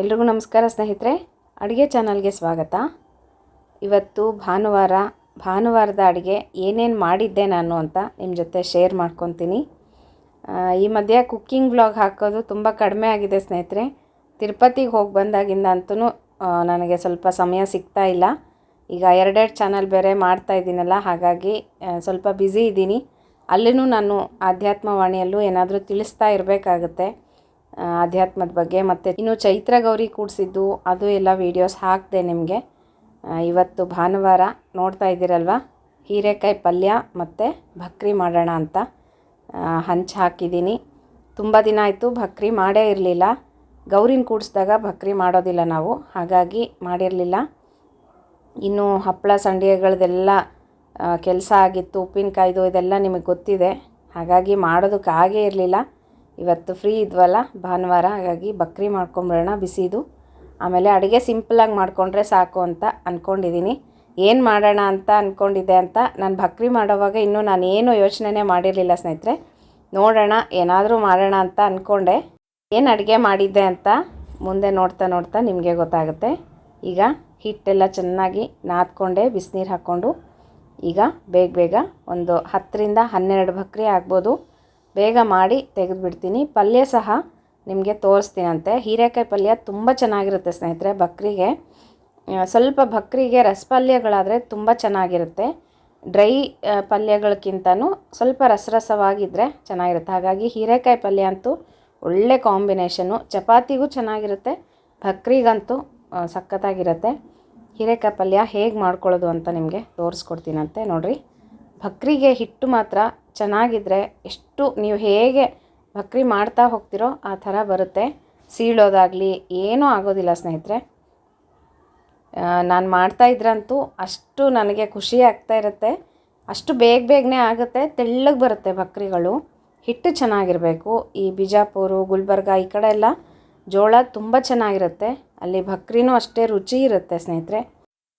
ಎಲ್ರಿಗೂ ನಮಸ್ಕಾರ ಸ್ನೇಹಿತರೆ, ಅಡುಗೆ ಚಾನಲ್ಗೆ ಸ್ವಾಗತ. ಇವತ್ತು ಭಾನುವಾರ, ಭಾನುವಾರದ ಅಡುಗೆ ಏನೇನು ಮಾಡಿದ್ದೆ ನಾನು ಅಂತ ನಿಮ್ಮ ಜೊತೆ ಶೇರ್ ಮಾಡ್ಕೊತೀನಿ. ಈ ಮಧ್ಯೆ ಕುಕ್ಕಿಂಗ್ ವ್ಲಾಗ್ ಹಾಕೋದು ತುಂಬ ಕಡಿಮೆ ಆಗಿದೆ ಸ್ನೇಹಿತರೆ. ತಿರುಪತಿಗೆ ಹೋಗಿ ಬಂದಾಗಿಂದ ಅಂತೂ ನನಗೆ ಸ್ವಲ್ಪ ಸಮಯ ಸಿಗ್ತಾ ಇಲ್ಲ. ಈಗ ಎರಡೆರಡು ಚಾನಲ್ ಬೇರೆ ಮಾಡ್ತಾ ಇದ್ದೀನಲ್ಲ, ಹಾಗಾಗಿ ಸ್ವಲ್ಪ ಬ್ಯುಸಿ ಇದ್ದೀನಿ. ಅಲ್ಲಿನೂ ನಾನು ಆಧ್ಯಾತ್ಮವಾಣಿಯಲ್ಲೂ ಏನಾದರೂ ತಿಳಿಸ್ತಾ ಇರಬೇಕಾಗತ್ತೆ. ಅಧ್ಯಾತ್ಮದ ಬಗ್ಗೆ. ಮತ್ತು ಇನ್ನು ಚೈತ್ರ ಗೌರಿ ಕೂಡಿಸಿದ್ದು, ಅದು ಎಲ್ಲ ವೀಡಿಯೋಸ್ ಹಾಕಿದೆ ನಿಮಗೆ. ಇವತ್ತು ಭಾನುವಾರ ನೋಡ್ತಾ ಇದ್ದೀರಲ್ವ? ಹೀರೆಕಾಯಿ ಪಲ್ಯ ಮತ್ತು ಭಕ್ರಿ ಮಾಡೋಣ ಅಂತ. ಹಂಚು ಹಾಕಿದ್ದೀನಿ. ತುಂಬ ದಿನ ಆಯಿತು ಭಕ್ರಿ ಮಾಡೇ ಇರಲಿಲ್ಲ. ಗೌರಿನ ಕೂಡಿಸಿದಾಗ ಭಕ್ರಿ ಮಾಡೋದಿಲ್ಲ ನಾವು. ಹಾಗಾಗಿ ಮಾಡಿರಲಿಲ್ಲ. ಇನ್ನು ಹಪ್ಪಳ ಸಂಡಿಗೆಗಳದೆಲ್ಲ ಕೆಲಸ ಆಗಿತ್ತು, ಉಪ್ಪಿನಕಾಯ್ದು ಇದೆಲ್ಲ ನಿಮಗೆ ಗೊತ್ತಿದೆ. ಹಾಗಾಗಿ ಮಾಡೋದಕ್ಕಾಗೇ ಇರಲಿಲ್ಲ. ಇವತ್ತು ಫ್ರೀ ಇದ್ವಲ್ಲ, ಭಾನುವಾರ, ಹಾಗಾಗಿ ಬಕ್ರಿ ಮಾಡ್ಕೊಂಬಿಡೋಣ, ಬಿಸಿದು. ಆಮೇಲೆ ಅಡುಗೆ ಸಿಂಪಲಾಗಿ ಮಾಡಿಕೊಂಡ್ರೆ ಸಾಕು ಅಂತ ಅಂದ್ಕೊಂಡಿದ್ದೀನಿ ಏನು ಮಾಡೋಣ ಅಂತ ಅಂದ್ಕೊಂಡಿದ್ದೆ ಅಂತ ನಾನು ಬಕ್ರಿ ಮಾಡೋವಾಗ ಇನ್ನೂ ನಾನು ಏನು ಯೋಚನೆನೇ ಮಾಡಿರಲಿಲ್ಲ ಸ್ನೇಹಿತರೆ. ನೋಡೋಣ, ಏನಾದರೂ ಮಾಡೋಣ ಅಂತ ಅಂದ್ಕೊಂಡೆ ಏನು ಅಡುಗೆ ಮಾಡಿದ್ದೆ ಅಂತ ಮುಂದೆ ನೋಡ್ತಾ ನೋಡ್ತಾ ನಿಮಗೆ ಗೊತ್ತಾಗುತ್ತೆ. ಈಗ ಹಿಟ್ಟೆಲ್ಲ ಚೆನ್ನಾಗಿ ನಾದ್ಕೊಂಡೆ, ಬಿಸಿನೀರು ಹಾಕ್ಕೊಂಡು. ಈಗ ಬೇಗ ಬೇಗ ಒಂದು ಹತ್ತರಿಂದ ಹನ್ನೆರಡು ಬಕ್ರಿ ಆಗ್ಬೋದು. ಬೇಗ ಮಾಡಿ ತೆಗೆದುಬಿಡ್ತೀನಿ. ಪಲ್ಯ ಸಹ ನಿಮಗೆ ತೋರಿಸ್ತೀನಂತೆ. ಹೀರೆಕಾಯಿ ಪಲ್ಯ ತುಂಬ ಚೆನ್ನಾಗಿರುತ್ತೆ ಸ್ನೇಹಿತರೆ ಬಕ್ರಿಗೆ. ಸ್ವಲ್ಪ ಭಕ್ರಿಗೆ ರಸಪಲ್ಯಗಳಾದರೆ ತುಂಬ ಚೆನ್ನಾಗಿರುತ್ತೆ. ಡ್ರೈ ಪಲ್ಯಗಳಕ್ಕಿಂತನೂ ಸ್ವಲ್ಪ ರಸರಸವಾಗಿದ್ದರೆ ಚೆನ್ನಾಗಿರುತ್ತೆ. ಹಾಗಾಗಿ ಹೀರೆಕಾಯಿ ಪಲ್ಯ ಅಂತೂ ಒಳ್ಳೆ ಕಾಂಬಿನೇಷನು ಚಪಾತಿಗೂ ಚೆನ್ನಾಗಿರುತ್ತೆ, ಬಕ್ರಿಗಂತೂ ಸಖತ್ತಾಗಿರುತ್ತೆ. ಹೀರೆಕಾಯಿ ಪಲ್ಯ ಹೇಗೆ ಮಾಡ್ಕೊಳ್ಳೋದು ಅಂತ ನಿಮಗೆ ತೋರಿಸ್ಕೊಡ್ತೀನಂತೆ ನೋಡಿರಿ. ಭಕ್ರಿಗೆ ಹಿಟ್ಟು ಮಾತ್ರ ಚೆನ್ನಾಗಿದ್ದರೆ ಎಷ್ಟು ನೀವು ಹೇಗೆ ಭಕ್ರಿ ಮಾಡ್ತಾ ಹೋಗ್ತಿರೋ ಆ ಥರ ಬರುತ್ತೆ. ಸೀಳೋದಾಗಲಿ ಏನೂ ಆಗೋದಿಲ್ಲ ಸ್ನೇಹಿತರೆ. ನಾನು ಮಾಡ್ತಾ ಇದ್ರಂತೂ ಅಷ್ಟು ನನಗೆ ಖುಷಿ ಆಗ್ತಾ ಇರುತ್ತೆ. ಅಷ್ಟು ಬೇಗ ಬೇಗನೆ ಆಗುತ್ತೆ, ತೆಳ್ಳಗೆ ಬರುತ್ತೆ ಭಕ್ರಿಗಳು ಹಿಟ್ಟು ಚೆನ್ನಾಗಿರಬೇಕು. ಈ ಬಿಜಾಪುರ, ಗುಲ್ಬರ್ಗ ಈ ಕಡೆ ಎಲ್ಲ ಜೋಳ ತುಂಬ ಚೆನ್ನಾಗಿರುತ್ತೆ. ಅಲ್ಲಿ ಭಕ್ರಿನೂ ಅಷ್ಟೇ ರುಚಿ ಇರುತ್ತೆ ಸ್ನೇಹಿತರೆ.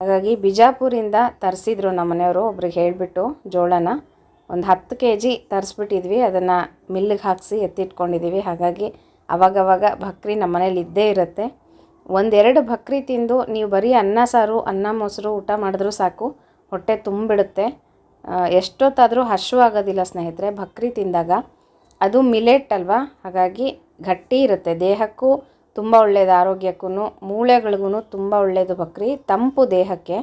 ಹಾಗಾಗಿ ಬಿಜಾಪುರಿಂದ ತರಿಸಿದ್ರು ನಮ್ಮ ಮನೆಯವರು ಒಬ್ರಿಗೆ ಹೇಳಿಬಿಟ್ಟು ಜೋಳನ. ಒಂದು ಹತ್ತು ಕೆ ಜಿ ತರಿಸ್ಬಿಟ್ಟಿದ್ವಿ, ಅದನ್ನು ಮಿಲ್ಲಿಗೆ ಹಾಕಿಸಿ ಎತ್ತಿಟ್ಕೊಂಡಿದ್ದೀವಿ. ಹಾಗಾಗಿ ಅವಾಗವಾಗ ಭಕ್ರಿ ನಮ್ಮ ಮನೇಲಿ ಇದ್ದೇ ಇರುತ್ತೆ. ಒಂದೆರಡು ಭಕ್ರಿ ತಿಂದು ನೀವು ಬರೀ ಅನ್ನ ಸಾರು, ಅನ್ನ ಮೊಸರು ಊಟ ಮಾಡಿದ್ರೂ ಸಾಕು, ಹೊಟ್ಟೆ ತುಂಬಿಡುತ್ತೆ. ಎಷ್ಟೊತ್ತಾದರೂ ಹಸಿವಾಗೋದಿಲ್ಲ ಸ್ನೇಹಿತರೆ, ಭಕ್ರಿ ತಿಂದಾಗ. ಅದು ಮಿಲೆಟ್ ಅಲ್ವಾ? ಹಾಗಾಗಿ ಗಟ್ಟಿ ಇರುತ್ತೆ. ದೇಹಕ್ಕೂ ತುಂಬ ಒಳ್ಳೆಯದು ಆರೋಗ್ಯಕ್ಕೂ, ಮೂಳೆಗಳಿಗೂ ತುಂಬ ಒಳ್ಳೆಯದು ಬಕ್ರಿ ತಂಪು ದೇಹಕ್ಕೆ.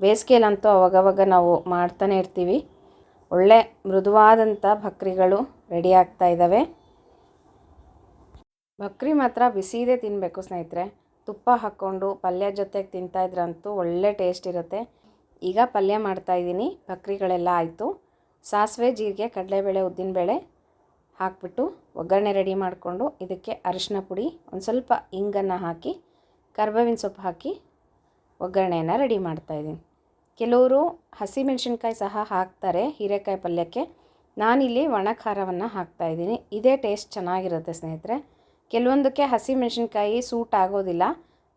ಬೇಸಿಗೆಯಲ್ಲಂತೂ ಅವಾಗವಾಗ ನಾವು ಮಾಡ್ತಾನೆ ಇರ್ತೀವಿ. ಒಳ್ಳೆ ಮೃದುವಾದಂಥ ಭಕ್ರಿಗಳು ರೆಡಿ ಆಗ್ತಾ ಇದ್ದಾವೆ ಬಕ್ರಿ ಮಾತ್ರ ಬಿಸಿದೇ ತಿನ್ನಬೇಕು ಸ್ನೇಹಿತರೆ. ತುಪ್ಪ ಹಾಕ್ಕೊಂಡು ಪಲ್ಯ ಜೊತೆಗೆ ತಿಂತಾಯಿದ್ರಂತೂ ಒಳ್ಳೆ ಟೇಸ್ಟ್ ಇರುತ್ತೆ. ಈಗ ಪಲ್ಯ ಮಾಡ್ತಾಯಿದ್ದೀನಿ ಭಕ್ರಿಗಳೆಲ್ಲ ಆಯಿತು. ಸಾಸಿವೆ, ಜೀರಿಗೆ, ಕಡಲೆಬೇಳೆ, ಉದ್ದಿನಬೇಳೆ ಹಾಕ್ಬಿಟ್ಟು ಒಗ್ಗರಣೆ ರೆಡಿ ಮಾಡಿಕೊಂಡು ಇದಕ್ಕೆ ಅರಿಶಿನ ಪುಡಿ, ಒಂದು ಸ್ವಲ್ಪ ಇಂಗನ್ನು ಹಾಕಿ, ಕರ್ಬೇವಿನ ಸೊಪ್ಪು ಹಾಕಿ ಒಗ್ಗರಣೆಯನ್ನು ರೆಡಿ ಮಾಡ್ತಾಯಿದ್ದೀನಿ ಕೆಲವರು ಹಸಿಮೆಣಸಿನ್ಕಾಯಿ ಸಹ ಹಾಕ್ತಾರೆ, ಹೀರೆಕಾಯಿ ಪಲ್ಯಕ್ಕೆ. ನಾನಿಲ್ಲಿ ಒಣ ಖಾರವನ್ನು ಹಾಕ್ತಾಯಿದ್ದೀನಿ ಇದೇ ಟೇಸ್ಟ್ ಚೆನ್ನಾಗಿರುತ್ತೆ ಸ್ನೇಹಿತರೆ. ಕೆಲವೊಂದಕ್ಕೆ ಹಸಿಮೆಣಸಿನ್ಕಾಯಿ ಸೂಟ್ ಆಗೋದಿಲ್ಲ.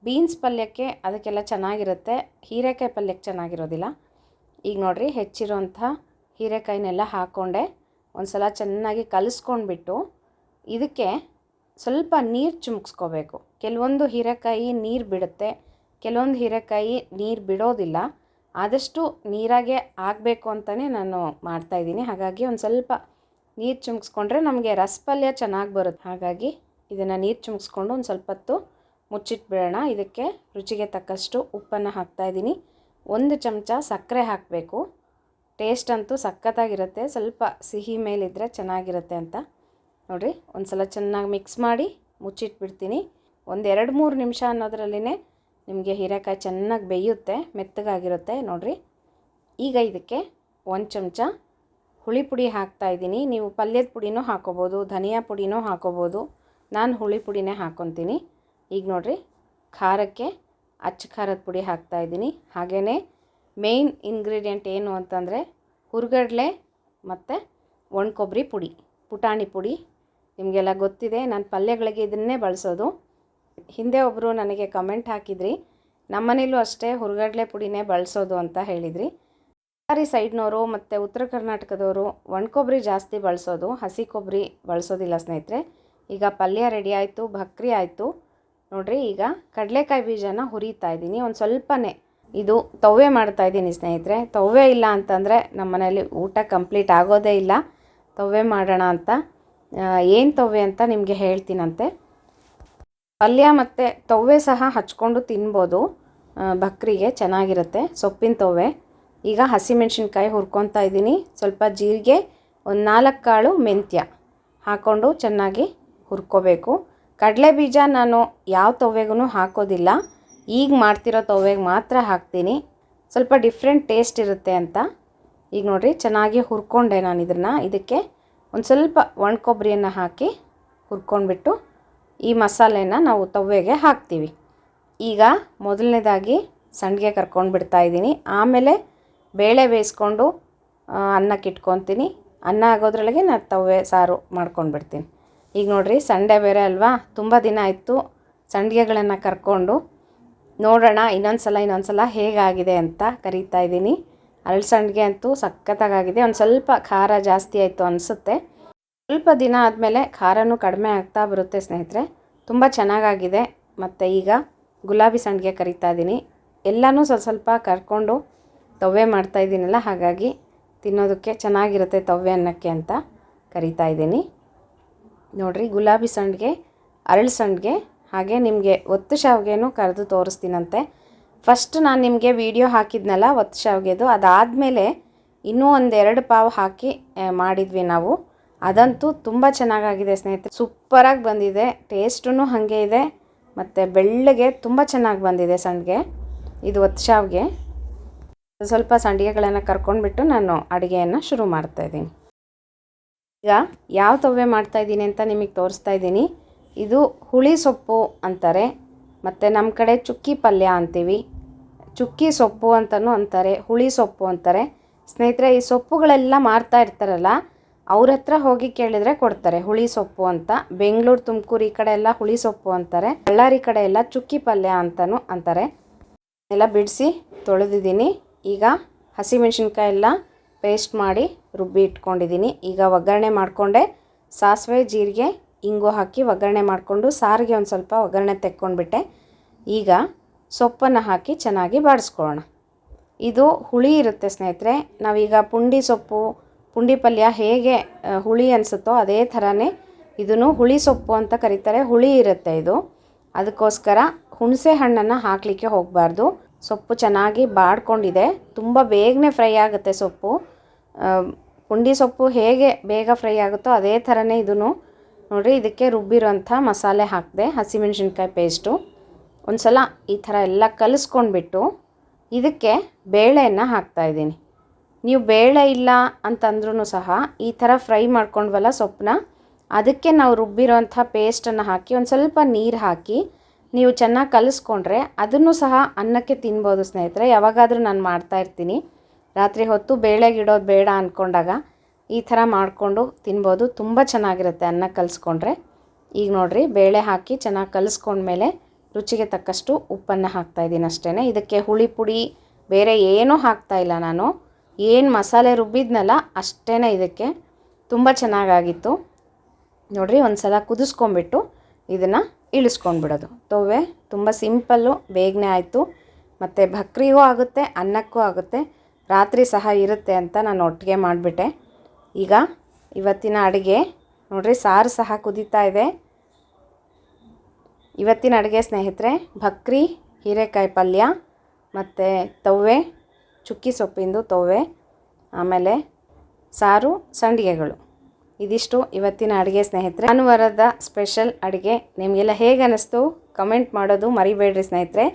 ಬೀನ್ಸ್ ಪಲ್ಯಕ್ಕೆ ಅದಕ್ಕೆಲ್ಲ ಚೆನ್ನಾಗಿರುತ್ತೆ, ಹೀರೆಕಾಯಿ ಪಲ್ಯಕ್ಕೆ ಚೆನ್ನಾಗಿರೋದಿಲ್ಲ. ಈಗ ನೋಡಿರಿ ಹೆಚ್ಚಿರೋಂಥ ಹೀರೆಕಾಯಿನೆಲ್ಲ ಹಾಕ್ಕೊಂಡೆ ಒಂದು ಸಲ ಚೆನ್ನಾಗಿ ಕಲಿಸ್ಕೊಂಡ್ಬಿಟ್ಟು ಇದಕ್ಕೆ ಸ್ವಲ್ಪ ನೀರು ಚುಮ್ಕ್ಸ್ಕೋಬೇಕು ಕೆಲವೊಂದು ಹೀರೆಕಾಯಿ ನೀರು ಬಿಡುತ್ತೆ, ಕೆಲವೊಂದು ಹೀರೆಕಾಯಿ ನೀರು ಬಿಡೋದಿಲ್ಲ. ಆದಷ್ಟು ನೀರಾಗೆ ಆಗಬೇಕು ಅಂತಲೇ ನಾನು ಮಾಡ್ತಾಯಿದ್ದೀನಿ ಹಾಗಾಗಿ ಒಂದು ಸ್ವಲ್ಪ ನೀರು ಚುಮ್ಸ್ಕೊಂಡ್ರೆ ನಮಗೆ ರಸಪಲ್ಯ ಚೆನ್ನಾಗಿ ಬರುತ್ತೆ. ಹಾಗಾಗಿ ಇದನ್ನು ನೀರು ಚುಮ್ಸ್ಕೊಂಡು ಒಂದು ಸ್ವಲ್ಪ ಹೊತ್ತು ಮುಚ್ಚಿಟ್ಬಿಡೋಣ. ಇದಕ್ಕೆ ರುಚಿಗೆ ತಕ್ಕಷ್ಟು ಉಪ್ಪನ್ನು ಹಾಕ್ತಾಯಿದ್ದೀನಿ ಒಂದು ಚಮಚ ಸಕ್ಕರೆ ಹಾಕಬೇಕು. ಟೇಸ್ಟ್ ಅಂತೂ ಸಖತ್ತಾಗಿರುತ್ತೆ. ಸ್ವಲ್ಪ ಸಿಹಿ ಮೇಲಿದ್ದರೆ ಚೆನ್ನಾಗಿರುತ್ತೆ ಅಂತ. ನೋಡಿರಿ ಒಂದು ಸಲ ಚೆನ್ನಾಗಿ ಮಿಕ್ಸ್ ಮಾಡಿ ಮುಚ್ಚಿಟ್ಬಿಡ್ತೀನಿ. ಒಂದು ಎರಡು ಮೂರು ನಿಮಿಷ ಅನ್ನೋದ್ರಲ್ಲಿನೇ ನಿಮಗೆ ಹೀರೆಕಾಯಿ ಚೆನ್ನಾಗಿ ಬೇಯುತ್ತೆ, ಮೆತ್ತಗಾಗಿರುತ್ತೆ ನೋಡಿರಿ. ಈಗ ಇದಕ್ಕೆ ಒಂದು ಚಮಚ ಹುಳಿ ಪುಡಿ ಹಾಕ್ತಾಯಿದ್ದೀನಿ ನೀವು ಪಲ್ಯದ ಪುಡಿನೂ ಹಾಕೋಬೋದು, ಧನಿಯಾ ಪುಡಿನೂ ಹಾಕೋಬೋದು. ನಾನು ಹುಳಿ ಪುಡಿನೇ ಹಾಕ್ಕೊತೀನಿ ಈಗ ನೋಡಿರಿ, ಖಾರಕ್ಕೆ ಅಚ್ಚ ಖಾರದ ಪುಡಿ ಹಾಕ್ತಾಯಿದ್ದೀನಿ ಹಾಗೆಯೇ ಮೇಯ್ನ್ ಇಂಗ್ರೀಡಿಯೆಂಟ್ ಏನು ಅಂತಂದರೆ ಹುರ್ಗಡ್ಲೆ ಮತ್ತು ಒಣ ಕೊಬ್ಬರಿ ಪುಡಿ, ಪುಟಾಣಿ ಪುಡಿ. ನಿಮಗೆಲ್ಲ ಗೊತ್ತಿದೆ, ನಾನು ಪಲ್ಯಗಳಿಗೆ ಇದನ್ನೇ ಬಳಸೋದು. ಹಿಂದೆ ಒಬ್ಬರು ನನಗೆ ಕಮೆಂಟ್ ಹಾಕಿದ್ರಿ, ನಮ್ಮನೇಲೂ ಅಷ್ಟೇ ಹುರ್ಗಡ್ಲೆ ಪುಡಿನೇ ಬಳಸೋದು ಅಂತ ಹೇಳಿದ್ರಿ. ಬಳ್ಳಾರಿ ಸೈಡ್ನವರು ಮತ್ತು ಉತ್ತರ ಕರ್ನಾಟಕದವರು ಒಣ ಕೊಬ್ಬರಿ ಜಾಸ್ತಿ ಬಳಸೋದು, ಹಸಿ ಕೊಬ್ಬರಿ ಬಳಸೋದಿಲ್ಲ ಸ್ನೇಹಿತರೆ. ಈಗ ಪಲ್ಯ ರೆಡಿ ಆಯಿತು, ಭಕ್ರಿ ಆಯಿತು. ನೋಡಿರಿ ಈಗ ಕಡಲೆಕಾಯಿ ಬೀಜನ ಹುರಿತಾ ಇದ್ದೀನಿ. ಒಂದು ಸ್ವಲ್ಪನೇ ಇದು ತವ್ವೆ ಮಾಡ್ತಾ ಇದ್ದೀನಿ ಸ್ನೇಹಿತರೆ. ತವ್ವೆ ಇಲ್ಲ ಅಂತಂದರೆ ನಮ್ಮ ಮನೇಲಿ ಊಟ ಕಂಪ್ಲೀಟ್ ಆಗೋದೇ ಇಲ್ಲ. ತವ್ವೆ ಮಾಡೋಣ ಅಂತ. ಏನು ತವ್ವೆ ಅಂತ ನಿಮಗೆ ಹೇಳ್ತೀನಂತೆ. ಪಲ್ಯ ಮತ್ತು ತವ್ವೆ ಸಹ ಹಚ್ಕೊಂಡು ತಿನ್ಬೋದು. ಬಕ್ರಿಗೆ ಚೆನ್ನಾಗಿರುತ್ತೆ. ಸೊಪ್ಪಿನ ತವ್ವೆ. ಈಗ ಹಸಿಮೆಣ್ಸಿನ್ಕಾಯಿ ಹುರ್ಕೊತಾ ಇದ್ದೀನಿ. ಸ್ವಲ್ಪ ಜೀರಿಗೆ, ಒಂದು ನಾಲ್ಕು ಕಾಳು ಮೆಂತ್ಯ ಹಾಕ್ಕೊಂಡು ಚೆನ್ನಾಗಿ ಹುರ್ಕೋಬೇಕು. ಕಡಲೆ ಬೀಜ ನಾನು ಯಾವ ತವ್ವೆಗೂ ಹಾಕೋದಿಲ್ಲ. ಈಗ ಮಾಡ್ತಿರೋ ತವ್ವೆಗೆ ಮಾತ್ರ ಹಾಕ್ತೀನಿ. ಸ್ವಲ್ಪ ಡಿಫ್ರೆಂಟ್ ಟೇಸ್ಟ್ ಇರುತ್ತೆ ಅಂತ. ಈಗ ನೋಡಿರಿ, ಚೆನ್ನಾಗಿ ಹುರ್ಕೊಂಡೆ ನಾನು ಇದನ್ನು ಇದಕ್ಕೆ ಒಂದು ಸ್ವಲ್ಪ ಒಣ ಕೊಬ್ಬರಿಯನ್ನು ಹಾಕಿ ಹುರ್ಕೊಂಡ್ಬಿಟ್ಟು ಈ ಮಸಾಲೆನ ನಾವು ತವ್ವೆಗೆ ಹಾಕ್ತೀವಿ. ಈಗ ಮೊದಲನೇದಾಗಿ ಸಂಡಿಗೆ ಕರ್ಕೊಂಡು ಬಿಡ್ತಾ ಇದ್ದೀನಿ. ಆಮೇಲೆ ಬೇಳೆ ಬೇಯಿಸ್ಕೊಂಡು ಅನ್ನಕ್ಕೆ ಇಟ್ಕೊತೀನಿ. ಅನ್ನ ಆಗೋದ್ರೊಳಗೆ ನಾನು ತವ್ವೆ, ಸಾರು ಮಾಡ್ಕೊಂಡು ಬಿಡ್ತೀನಿ. ಈಗ ನೋಡಿರಿ, ಸಂಡೆ ಬೇರೆ ಅಲ್ವಾ? ತುಂಬ ದಿನ ಆಯಿತು ಸಂಡಿಗೆಗಳನ್ನು ಕರ್ಕೊಂಡು. ನೋಡೋಣ ಇನ್ನೊಂದು ಸಲ ಇನ್ನೊಂದು ಸಲ ಹೇಗಾಗಿದೆ ಅಂತ ಕರೀತಾ ಇದ್ದೀನಿ. ಅರಳು ಸಂಡಿಗೆ ಅಂತೂ ಸಖತ್ತಾಗಿದೆ ಒಂದು ಸ್ವಲ್ಪ ಖಾರ ಜಾಸ್ತಿ ಆಯಿತು ಅನಿಸುತ್ತೆ. ಸ್ವಲ್ಪ ದಿನ ಆದಮೇಲೆ ಖಾರನೂ ಕಡಿಮೆ ಆಗ್ತಾ ಬರುತ್ತೆ ಸ್ನೇಹಿತರೆ. ತುಂಬ ಚೆನ್ನಾಗಾಗಿದೆ. ಮತ್ತು ಈಗ ಗುಲಾಬಿ ಸಂಡಿಗೆ ಕರಿತಾ ಇದ್ದೀನಿ ಎಲ್ಲನೂ ಸ್ವಲ್ಪ ಸ್ವಲ್ಪ ಕರ್ಕೊಂಡು ತವ್ವೆ ಮಾಡ್ತಾ ಇದ್ದೀನಲ್ಲ ಹಾಗಾಗಿ ತಿನ್ನೋದಕ್ಕೆ ಚೆನ್ನಾಗಿರುತ್ತೆ ತವ್ವೆ ಅನ್ನಕ್ಕೆ ಅಂತ ಕರಿತಾ ಇದ್ದೀನಿ ನೋಡಿರಿ, ಗುಲಾಬಿ ಸಂಡಿಗೆ ಅರಳು ಸಂಡಿಗೆ ಹಾಗೆ ನಿಮಗೆ ಒತ್ತು ಶಾವಿಗೆನೂ ಕರೆದು ತೋರಿಸ್ತೀನಂತೆ. ಫಸ್ಟ್ ನಾನು ನಿಮಗೆ ವಿಡಿಯೋ ಹಾಕಿದ್ನಲ್ಲ, ಒತ್ತು ಶಾವಿಗೆದು, ಅದಾದಮೇಲೆ ಇನ್ನೂ ಒಂದೆರಡು ಪಾವು ಹಾಕಿ ಮಾಡಿದ್ವಿ ನಾವು. ಅದಂತೂ ತುಂಬ ಚೆನ್ನಾಗಾಗಿದೆ ಸ್ನೇಹಿತರೆ. ಸೂಪರಾಗಿ ಬಂದಿದೆ. ಟೇಸ್ಟೂ ಹಾಗೆ ಇದೆ. ಮತ್ತು ಬೆಳ್ಳಗೆ ತುಂಬ ಚೆನ್ನಾಗಿ ಬಂದಿದೆ ಸಂಡಿಗೆ. ಇದು ಒತ್ತು ಶಾವಿಗೆ ಸ್ವಲ್ಪ ಸಂಡಿಗೆಗಳನ್ನು ಕರ್ಕೊಂಡ್ಬಿಟ್ಟು ನಾನು ಅಡುಗೆಯನ್ನು ಶುರು ಮಾಡ್ತಾಯಿದ್ದೀನಿ ಈಗ ಯಾವ ತವ್ವೆ ಮಾಡ್ತಾ ಇದ್ದೀನಿ ಅಂತ ನಿಮಗೆ ತೋರಿಸ್ತಾ ಇದ್ದೀನಿ. ಇದು ಹುಳಿ ಸೊಪ್ಪು ಅಂತಾರೆ. ಮತ್ತು ನಮ್ಮ ಕಡೆ ಚುಕ್ಕಿ ಪಲ್ಯ ಅಂತೀವಿ. ಚುಕ್ಕಿ ಸೊಪ್ಪು ಅಂತಲೂ ಅಂತಾರೆ, ಹುಳಿ ಸೊಪ್ಪು ಅಂತಾರೆ. ಸ್ನೇಹಿತರೆ, ಈ ಸೊಪ್ಪುಗಳೆಲ್ಲ ಮಾರ್ತಾ ಇರ್ತಾರಲ್ಲ ಅವ್ರ ಹತ್ರ ಹೋಗಿ ಕೇಳಿದರೆ ಕೊಡ್ತಾರೆ, ಹುಳಿ ಸೊಪ್ಪು ಅಂತ. ಬೆಂಗಳೂರು, ತುಮಕೂರು ಈ ಕಡೆ ಎಲ್ಲ ಹುಳಿ ಸೊಪ್ಪು ಅಂತಾರೆ. ಬಳ್ಳಾರಿ ಕಡೆ ಎಲ್ಲ ಚುಕ್ಕಿ ಪಲ್ಯ ಅಂತಲೂ ಅಂತಾರೆ. ಎಲ್ಲ ಬಿಡಿಸಿ ತೊಳೆದಿದ್ದೀನಿ. ಈಗ ಹಸಿಮೆಣ್ಸಿನ್ಕಾಯಿ ಎಲ್ಲ ಪೇಸ್ಟ್ ಮಾಡಿ ರುಬ್ಬಿ ಇಟ್ಕೊಂಡಿದ್ದೀನಿ. ಈಗ ಒಗ್ಗರಣೆ ಮಾಡಿಕೊಂಡೆ. ಸಾಸಿವೆ, ಜೀರಿಗೆ, ಇಂಗು ಹಾಕಿ ಒಗ್ಗರಣೆ ಮಾಡಿಕೊಂಡು ಸಾರಿಗೆ ಒಂದು ಸ್ವಲ್ಪ ಒಗ್ಗರಣೆ ತೆಕ್ಕೊಂಡ್ಬಿಟ್ಟೆ. ಈಗ ಸೊಪ್ಪನ್ನು ಹಾಕಿ ಚೆನ್ನಾಗಿ ಬಾಡಿಸ್ಕೊಳ್ಳೋಣ. ಇದು ಹುಳಿ ಇರುತ್ತೆ ಸ್ನೇಹಿತರೆ. ನಾವೀಗ ಪುಂಡಿ ಸೊಪ್ಪು ಪುಂಡಿ ಪಲ್ಯ ಹೇಗೆ ಹುಳಿ ಅನಿಸುತ್ತೋ ಅದೇ ಥರನೇ ಇದನ್ನು ಹುಳಿ ಸೊಪ್ಪು ಅಂತ ಕರೀತಾರೆ. ಹುಳಿ ಇರುತ್ತೆ ಇದು. ಅದಕ್ಕೋಸ್ಕರ ಹುಣಸೆ ಹಣ್ಣನ್ನು ಹಾಕಲಿಕ್ಕೆ ಹೋಗಬಾರ್ದು. ಸೊಪ್ಪು ಚೆನ್ನಾಗಿ ಬಾಡ್ಕೊಂಡಿದೆ. ತುಂಬ ಬೇಗನೆ ಫ್ರೈ ಆಗುತ್ತೆ ಸೊಪ್ಪು. ಪುಂಡಿ ಸೊಪ್ಪು ಹೇಗೆ ಬೇಗ ಫ್ರೈ ಆಗುತ್ತೋ ಅದೇ ಥರನೇ ಇದನ್ನು ನೋಡಿರಿ, ಇದಕ್ಕೆ ರುಬ್ಬಿರೋಂಥ ಮಸಾಲೆ ಹಾಕಿದೆ, ಹಸಿಮೆಣ್ಸಿನ್ಕಾಯಿ ಪೇಸ್ಟು. ಒಂದು ಸಲ ಈ ಥರ ಎಲ್ಲ ಕಲಿಸ್ಕೊಂಡ್ಬಿಟ್ಟು ಇದಕ್ಕೆ ಬೇಳೆಯನ್ನು ಹಾಕ್ತಾಯಿದ್ದೀನಿ ನೀವು ಬೇಳೆ ಇಲ್ಲ ಅಂತಂದ್ರೂ ಸಹ ಈ ಥರ ಫ್ರೈ ಮಾಡ್ಕೊಂಡ್ವಲ್ಲ ಸೊಪ್ಪನ್ನ, ಅದಕ್ಕೆ ನಾವು ರುಬ್ಬಿರೋಂಥ ಪೇಸ್ಟನ್ನು ಹಾಕಿ ಒಂದು ಸ್ವಲ್ಪ ನೀರು ಹಾಕಿ ನೀವು ಚೆನ್ನಾಗಿ ಕಲಿಸ್ಕೊಂಡ್ರೆ ಅದನ್ನು ಸಹ ಅನ್ನಕ್ಕೆ ತಿನ್ಬೋದು ಸ್ನೇಹಿತರೆ. ಯಾವಾಗಾದರೂ ನಾನು ಮಾಡ್ತಾ ಇರ್ತೀನಿ. ರಾತ್ರಿ ಹೊತ್ತು ಬೇಳೆಗಿಡೋದು ಬೇಡ ಅಂದ್ಕೊಂಡಾಗ ಈ ಥರ ಮಾಡಿಕೊಂಡು ತಿನ್ಬೋದು. ತುಂಬ ಚೆನ್ನಾಗಿರುತ್ತೆ ಅನ್ನ ಕಲಿಸ್ಕೊಂಡ್ರೆ. ಈಗ ನೋಡಿರಿ, ಬೇಳೆ ಹಾಕಿ ಚೆನ್ನಾಗಿ ಕಲಿಸ್ಕೊಂಡ್ಮೇಲೆ ರುಚಿಗೆ ತಕ್ಕಷ್ಟು ಉಪ್ಪನ್ನು ಹಾಕ್ತಾಯಿದ್ದೀನಿ ಅಷ್ಟೇ ಇದಕ್ಕೆ ಹುಳಿ ಪುಡಿ, ಬೇರೆ ಏನೂ ಹಾಕ್ತಾಯಿಲ್ಲ ನಾನು. ಏನು ಮಸಾಲೆ ರುಬ್ಬಿದ್ನಲ್ಲ ಅಷ್ಟೇ ಇದಕ್ಕೆ. ತುಂಬ ಚೆನ್ನಾಗಾಗಿತ್ತು. ನೋಡಿರಿ ಒಂದು ಸಲ ಕುದಿಸ್ಕೊಂಬಿಟ್ಟು ಇದನ್ನು ಇಳಿಸ್ಕೊಂಡ್ಬಿಡೋದು. ತೊವೆ ತುಂಬ ಸಿಂಪಲ್ಲು, ಬೇಗನೆ ಆಯಿತು. ಮತ್ತು ಭಕ್ರಿಗೂ ಆಗುತ್ತೆ, ಅನ್ನಕ್ಕೂ ಆಗುತ್ತೆ. ರಾತ್ರಿ ಸಹ ಇರುತ್ತೆ ಅಂತ ನಾನು ಒಟ್ಟಿಗೆ ಮಾಡಿಬಿಟ್ಟೆ. ಈಗ ಇವತ್ತಿನ ಅಡುಗೆ, ನೋಡಿರಿ, ಸಾರು ಸಹ ಕುದೀತಾ ಇದೆ. ಇವತ್ತಿನ ಅಡುಗೆ ಸ್ನೇಹಿತರೆ, ಭಕ್ರಿ, ಹೀರೆಕಾಯಿ ಪಲ್ಯ, ಮತ್ತು ತವ್ವೆ ಚುಕ್ಕಿ ಸೊಪ್ಪಿಂದು ತೊವೆ, ಆಮೇಲೆ ಸಾರು, ಸಂಡಿಗೆಗಳು. ಇದಿಷ್ಟು ಇವತ್ತಿನ ಅಡುಗೆ ಸ್ನೇಹಿತರೆ. ಭಾನುವಾರದ ಸ್ಪೆಷಲ್ ಅಡುಗೆ ನಿಮಗೆಲ್ಲ ಹೇಗೆ ಅನ್ನಿಸ್ತು ಕಮೆಂಟ್ ಮಾಡೋದು ಮರಿಬೇಡ್ರಿ ಸ್ನೇಹಿತರೆ.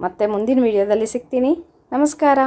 ಮತ್ತೆ ಮುಂದಿನ ವೀಡಿಯೋದಲ್ಲಿ ಸಿಗ್ತೀನಿ. ನಮಸ್ಕಾರ.